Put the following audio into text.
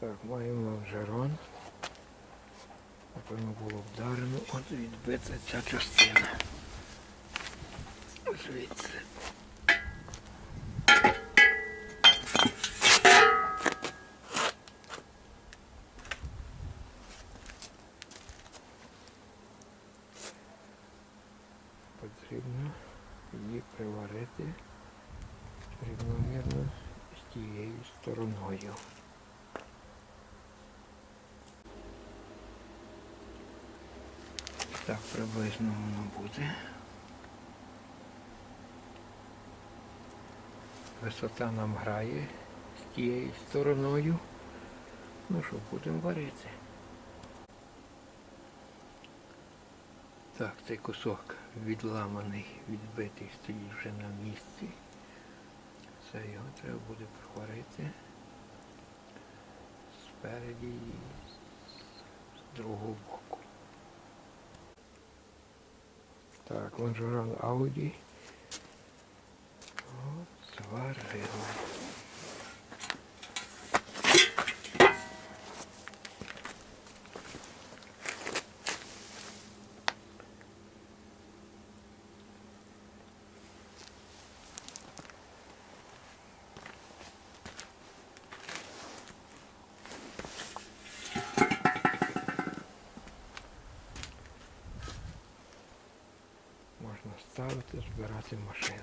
Так, маємо лонжерон. Напевно було вдарено, от відбита ця частина. Звідси. Потрібно її приварити рівномірно з тією стороною. Так приблизно воно буде. Висота нам грає з тією стороною. Ну що, будемо варити. Так, цей кусок відламаний, відбитий стоїть вже на місці. Це його треба буде проварити спереді з другого боку. Так, лонжерон Audi. От, зварили. Можна Ставити, збирати машину.